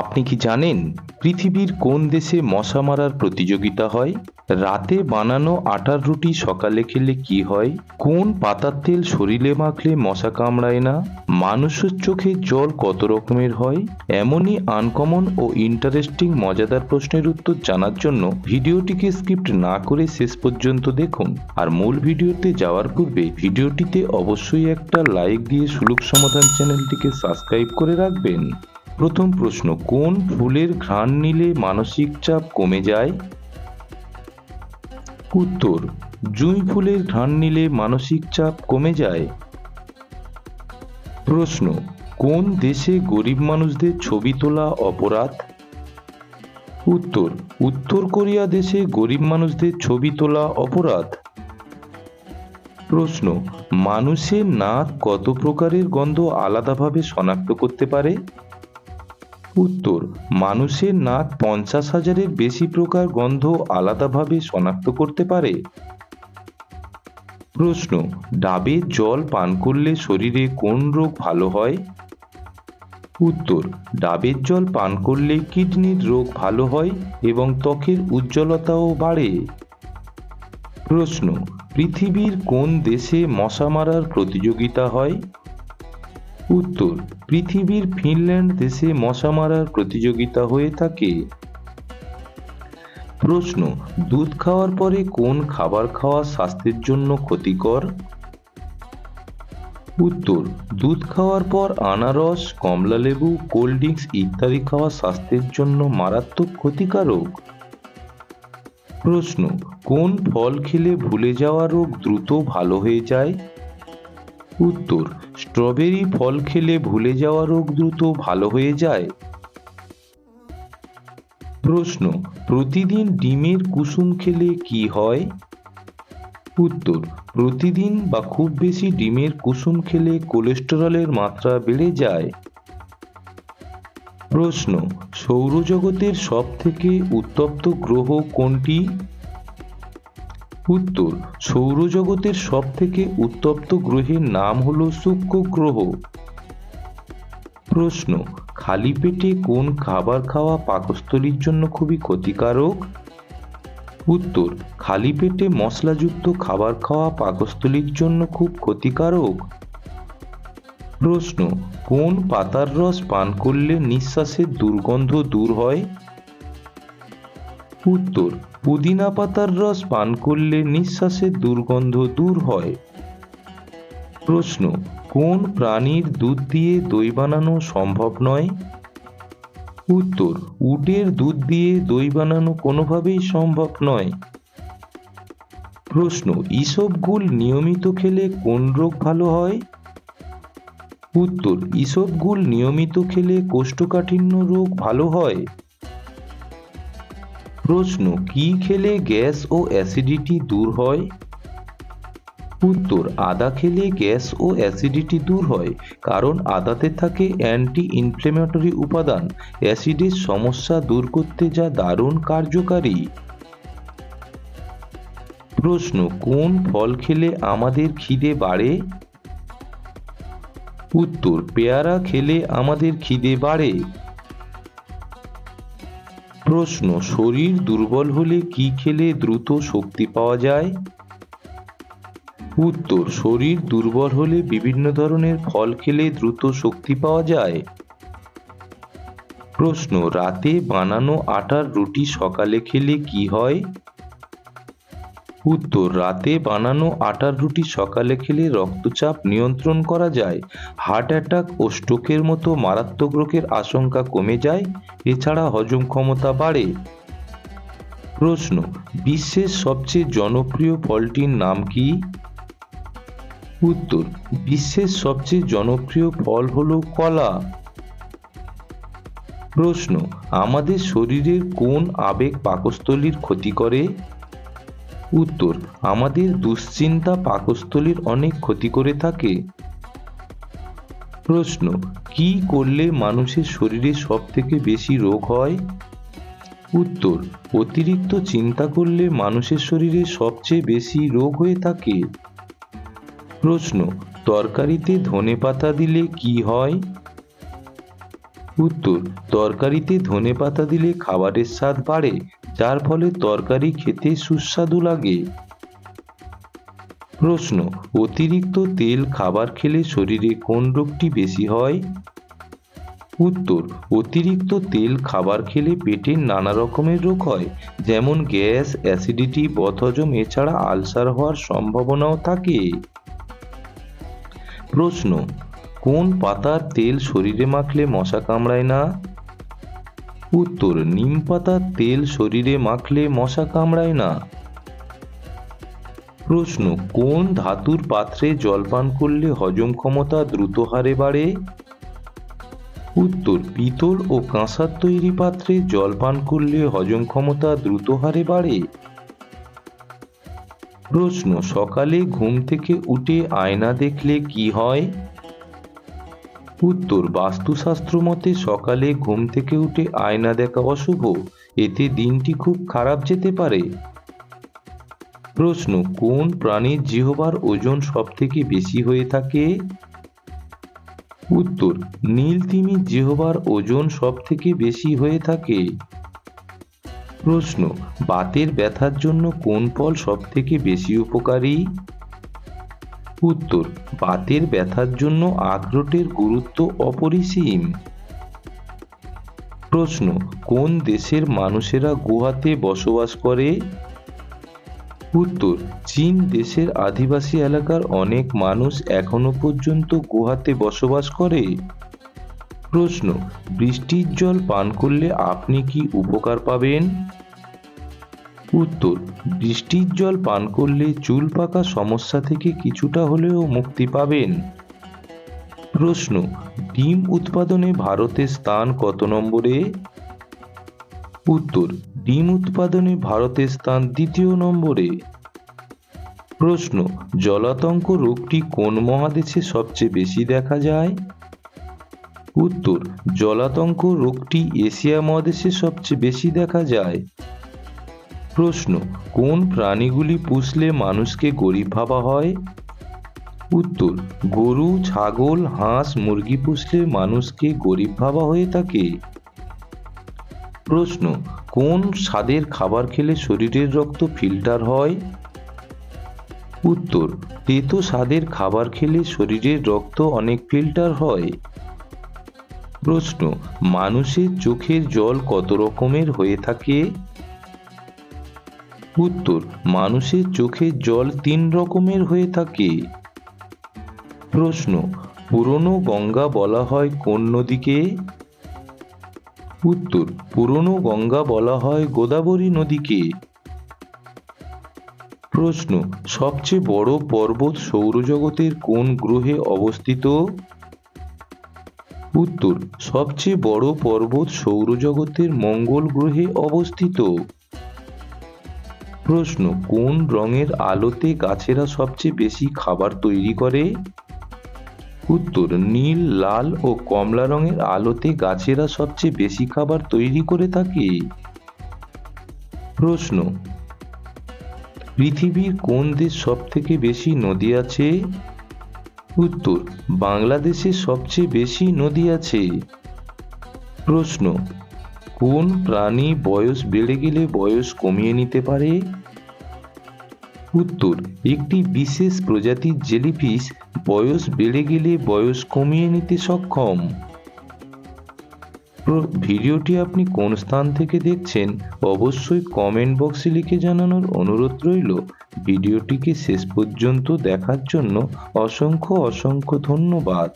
আপনি কি জানেন পৃথিবীর কোন দেশে মশা মারার প্রতিযোগিতা হয়? রাতে বানানো আটার রুটি সকালে খেলে কি হয়? কোন পাতার তেল শরীরে মাখলে মশা কামড়ায় না? মানুষের চোখে জল কত রকমের হয়? এমনই আনকমন ও ইন্টারেস্টিং মজাদার প্রশ্নের উত্তর জানার জন্য ভিডিওটিকে স্কিপ্ট না করে শেষ পর্যন্ত দেখুন। আর মূল ভিডিওতে যাওয়ার পূর্বে ভিডিওটিতে অবশ্যই একটা লাইক দিয়ে সুলুক সমাধান চ্যানেলটিকে সাবস্ক্রাইব করে রাখবেন। প্রথম প্রশ্ন, কোন ফুলের ঘ্রাণ নিলে মানসিক চাপ কমে যায়? উত্তর, জুঁই ফুলের ঘ্রাণ নিলে মানসিক চাপ কমে যায়। প্রশ্ন, কোন দেশে গরিব মানুষদের ছবি তোলা অপরাধ? উত্তর উত্তর কোরিয়া দেশে গরিব মানুষদের ছবি তোলা অপরাধ। প্রশ্ন, মানুষের নাক কত প্রকারের গন্ধ আলাদাভাবে শনাক্ত করতে পারে? উত্তর, মানুষের নাক পঞ্চাশ হাজারের বেশি প্রকার গন্ধ আলাদাভাবে শনাক্ত করতে পারে। প্রশ্ন ডাবের জল পান করলে শরীরে কোন রোগ ভালো হয়? উত্তর, ডাবের জল পান করলে কিডনির রোগ ভালো হয় এবং ত্বকের উজ্জ্বলতাও বাড়ে। প্রশ্ন, পৃথিবীর কোন দেশে মশা মারার প্রতিযোগিতা হয়? উত্তর, পৃথিবীর ফিনল্যান্ড দেশে মশা মারার প্রতিযোগিতা হয়ে থাকে। প্রশ্ন, দুধ খাওয়ার পরে কোন খাবার খাওয়া স্বাস্থ্যের জন্য ক্ষতিকর? উত্তর, দুধ খাওয়ার পর আনারস কমলালেবু কোল্ড ড্রিঙ্কস ইত্যাদি খাওয়া স্বাস্থ্যের জন্য মারাত্মক ক্ষতিকারক। প্রশ্ন, কোন ফল খেলে ভুলে যাওয়া রোগ দ্রুত ভালো হয়ে যায়? উত্তর স্ট্রবেরি ফল খেলে ভুলে যাওয়া রোগ দ্রুত ভালো হয়ে যায়। প্রশ্ন, প্রতিদিন ডিমের কুসুম খেলে কি হয়? উত্তর, প্রতিদিন বা খুব বেশি ডিমের কুসুম খেলে কোলেস্টেরলের মাত্রা বেড়ে যায়। প্রশ্ন, সৌরজগতের সব থেকে উত্তপ্ত গ্রহ কোনটি? উত্তর সৌরজগতের সব থেকে উত্তপ্ত গ্রহের নাম হল শুক্র গ্রহ। প্রশ্ন, খালি পেটে কোন খাবার খাওয়া পাকস্থলীর জন্য খুবই ক্ষতিকারক? উত্তর, খালি পেটে মশলাযুক্ত খাবার খাওয়া পাকস্থলীর জন্য খুব ক্ষতিকারক? প্রশ্ন, কোন পাতার রস পান করলে নিঃশ্বাসের দুর্গন্ধ দূর হয়? উত্তর পুদিনা পাতার রস পান করলে নিঃশ্বাসের দুর্গন্ধ দূর হয়। প্রশ্ন, কোন প্রাণীর দুধ দিয়ে দই বানানো সম্ভব নয়? উত্তর, উটের দুধ দিয়ে দই বানানো কোনোভাবেই সম্ভব নয়। প্রশ্ন ইসবগুল নিয়মিত খেলে কোন রোগ ভালো হয়? উত্তর ইসবগুল নিয়মিত খেলে কোষ্ঠকাঠিন্য রোগ ভালো হয়। প্রশ্ন, কি খেলে গ্যাস ও অ্যাসিডিটি দূর হয়? উত্তর, আদা খেলে গ্যাস ও অ্যাসিডিটি দূর হয়, কারণ আদাতে থাকে অ্যান্টি ইনফ্লেমেটরি উপাদান। অ্যাসিডের সমস্যা দূর করতে যা দারুণ কার্যকারী। প্রশ্ন, কোন ফল খেলে আমাদের খিদে বাড়ে? উত্তর, পেয়ারা খেলে আমাদের খিদে বাড়ে। প্রশ্ন, শরীর দুর্বল হলে কি খেলে দ্রুত শক্তি পাওয়া যায়? উত্তর, শরীর দুর্বল হলে বিভিন্ন ধরনের ফল খেলে দ্রুত শক্তি পাওয়া যায়। প্রশ্ন, রাতে বানানো আটার রুটি সকালে খেলে কি হয়? উত্তর, রাতে বানানো আটার রুটি সকালে খেলে রক্তচাপ নিয়ন্ত্রণ করা যায়। হার্ট অ্যাটাক ও স্ট্রোকের মতো মারাত্মক রোগের আশঙ্কা কমে যায়, এছাড়া হজম ক্ষমতা বাড়ে। প্রশ্ন, বিশ্বের সবচেয়ে জনপ্রিয় ফলটির নাম কি? উত্তর, বিশ্বের সবচেয়ে জনপ্রিয় ফল হলো কলা। প্রশ্ন, আমাদের শরীরের কোন আবেগ পাকস্থলীর ক্ষতি করে? উত্তর, আমাদের দুশ্চিন্তা পাকস্থলীর অনেক ক্ষতি করে থাকে। প্রশ্ন, কি করলে মানুষের শরীরে সব থেকে বেশি রোগ হয়? উত্তর, অতিরিক্ত চিন্তা করলে মানুষের শরীরে সবচেয়ে বেশি রোগ হয়ে থাকে। প্রশ্ন, তরকারিতে ধনে পাতা দিলে কি হয়? উত্তর, তরকারিতে ধনে পাতা দিলে খাবারের স্বাদ বাড়ে। যার ফলে তরকারি খেতে সুস্বাদু লাগে। প্রশ্ন, অতিরিক্ত তেল খাবার খেলে শরীরে কোন রোগটি বেশি হয়? উত্তর, অতিরিক্ত তেল খাবার খেলে পেটে নানা রকমের রোগ হয়, যেমন গ্যাস, অ্যাসিডিটি, বদহজম, এছাড়া আলসার হওয়ার সম্ভাবনাও থাকে। প্রশ্ন, কোন পাতার তেল শরীরে মাখলে মশা কামড়ায় না? উত্তর, নিম পাতার তেল শরীরে মাখলে মশা কামড়ায় না। প্রশ্ন, কোন ধাতুর পাত্রে জলপান করলে হজম ক্ষমতা দ্রুত হারে বাড়ে? উত্তর, পিতল ও কাঁসার তৈরি পাত্রে জলপান করলে হজম ক্ষমতা দ্রুত হারে বাড়ে। প্রশ্ন, সকালে ঘুম থেকে উঠে আয়না দেখলে কি হয়? উত্তর বাস্তুশাস্ত্র মতে সকালে ঘুম থেকে উঠে আয়না দেখা অশুভ। এতে দিনটি খুব খারাপ যেতে পারে। প্রশ্ন, কোন প্রাণীর জিহবার ওজন সব থেকে বেশি হয়ে থাকে? উত্তর, নীল তিমি জিহবার ওজন সব থেকে বেশি হয়ে থাকে। প্রশ্ন, বাতের ব্যথার জন্য কোন ফল সব থেকে বেশি উপকারী? উত্তর, বাতের ব্যথার জন্য আখরোটের গুরুত্ব অপরিসীম। প্রশ্ন, কোন দেশের মানুষেরা গুহাতে বসবাস করে? উত্তর, চীন দেশের আদিবাসী এলাকার অনেক মানুষ এখনও পর্যন্ত গুহাতে বসবাস করে। প্রশ্ন, বৃষ্টির জল পান করলে আপনি কি উপকার পাবেন? উত্তর, বৃষ্টির জল পান করলে চুল পাকা সমস্যা থেকে কিছুটা হলেও মুক্তি পাবেন। প্রশ্ন, ডিম উৎপাদনে ভারতের স্থান কত নম্বরে? উত্তর, ডিম উৎপাদনে ভারতের স্থান দ্বিতীয় নম্বরে। প্রশ্ন, জলাতঙ্ক রোগটি কোন মহাদেশে সবচেয়ে বেশি দেখা যায়? উত্তর, জলাতঙ্ক রোগটি এশিয়া মহাদেশে সবচেয়ে বেশি দেখা যায়। প্রশ্ন, কোন প্রাণীগুলি পুষলে মানুষকে গরিব ভাবা হয়? উত্তর, গরু, ছাগল, হাঁস, মুরগি পুষলে মানুষকে গরিব ভাবা হয়ে থাকে। প্রশ্ন, কোন স্বাদের খাবার খেলে শরীরের রক্ত ফিল্টার হয়? উত্তর, তেতো স্বাদের খাবার খেলে শরীরের রক্ত অনেক ফিল্টার হয়। প্রশ্ন, মানুষের চোখের জল কত রকমের হয়ে থাকে? উত্তর, মানুষের চোখের জল তিন রকমের হয়ে থাকে। প্রশ্ন, পুরনো গঙ্গা বলা হয় কোন নদীকে? উত্তর, পুরনো গঙ্গা বলা হয় গোদাবরী নদীকে। প্রশ্ন, সবচেয়ে বড় পর্বত সৌরজগতের কোন গ্রহে অবস্থিত? উত্তর, সবচেয়ে বড় পর্বত সৌরজগতের মঙ্গল গ্রহে অবস্থিত। প্রশ্ন, কোন রঙের আলোতে গাছেরা সবচেয়ে বেশি খাবার তৈরি করে? উত্তর, নীল, লাল ও কমলা রঙের আলোতে গাছেরা সবচেয়ে বেশি খাবার তৈরি করে থাকে। প্রশ্ন, পৃথিবীর কোন দেশ সব থেকে বেশি নদী আছে? উত্তর, বাংলাদেশে সবচেয়ে বেশি নদী আছে। প্রশ্ন কোন প্রাণী বয়স বেড়ে গেলে বয়স কমিয়ে নিতে পারে? উত্তর, একটি বিশেষ প্রজাতির জেলিফিশ বয়স বেড়ে গেলে বয়স কমিয়ে নিতে সক্ষম। ভিডিওটি আপনি কোন স্থান থেকে দেখছেন, অবশ্যই কমেন্ট বক্সে লিখে জানানোর অনুরোধ রইল। ভিডিওটিকে শেষ পর্যন্ত দেখার জন্য অসংখ্য অসংখ্য ধন্যবাদ।